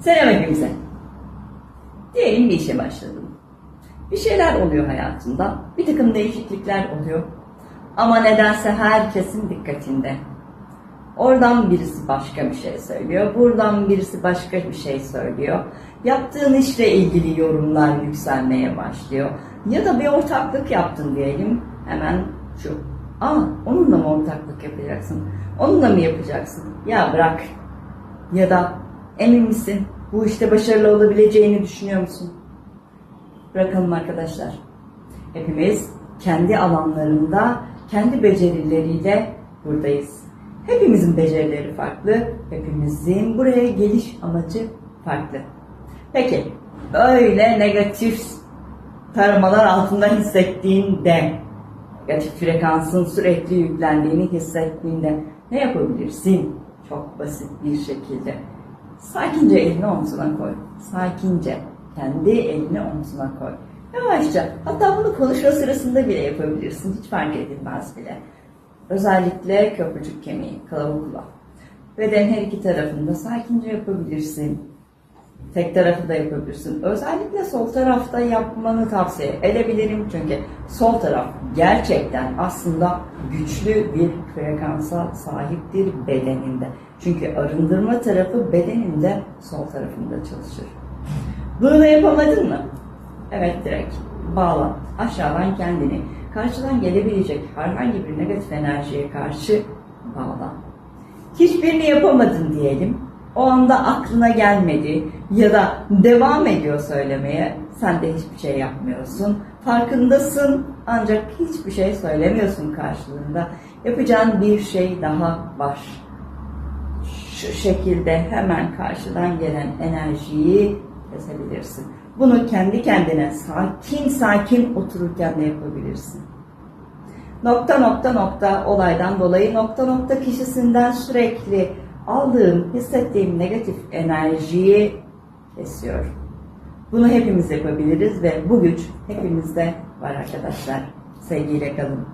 Selam hepimize. Diyelim bir işe başladım. Bir şeyler oluyor hayatında. Bir takım değişiklikler oluyor. Ama nedense herkesin dikkatinde. Oradan birisi başka bir şey söylüyor. Buradan birisi başka bir şey söylüyor. Yaptığın işle ilgili yorumlar yükselmeye başlıyor. Ya da bir ortaklık yaptın diyelim. Hemen şu. Aa onunla mı ortaklık yapacaksın? Onunla mı yapacaksın? Ya bırak. Ya da emin misin? Bu işte başarılı olabileceğini düşünüyor musun? Bırakalım arkadaşlar. Hepimiz kendi alanlarında, kendi becerileriyle buradayız. Hepimizin becerileri farklı, hepimizin buraya geliş amacı farklı. Peki, böyle negatif taramalar altında hissettiğinde, negatif frekansın sürekli yüklendiğini hissettiğinde ne yapabilirsin? Çok basit bir şekilde. Sakince elini omzuna koy. Sakince kendi elini omzuna koy. Yavaşça. Hatta bunu konuşma sırasında bile yapabilirsin. Hiç fark edilmez bile. Özellikle köprücük kemiği, klavukla. Beden her iki tarafında sakince yapabilirsin. Tek tarafı da yapabilirsin. Özellikle sol tarafta yapmanı tavsiye edebilirim. Çünkü sol taraf gerçekten aslında güçlü bir frekansa sahiptir bedeninde. Çünkü arındırma tarafı bedeninde sol tarafında çalışır. Bunu da yapamadın mı? Evet direkt bağla. Aşağıdan kendini karşıdan gelebilecek herhangi bir negatif enerjiye karşı bağla. Hiçbirini yapamadın diyelim. O anda aklına gelmedi ya da devam ediyor söylemeye. Sen de hiçbir şey yapmıyorsun. Farkındasın ancak hiçbir şey söylemiyorsun karşılığında. Yapacağın bir şey daha var. Şu şekilde hemen karşıdan gelen enerjiyi kesebilirsin. Bunu kendi kendine sakin sakin otururken de yapabilirsin. Nokta nokta nokta olaydan dolayı nokta nokta kişisinden sürekli aldığım, hissettiğim negatif enerjiyi kesiyor. Bunu hepimiz yapabiliriz ve bu güç hepimizde var arkadaşlar. Sevgiyle kalın.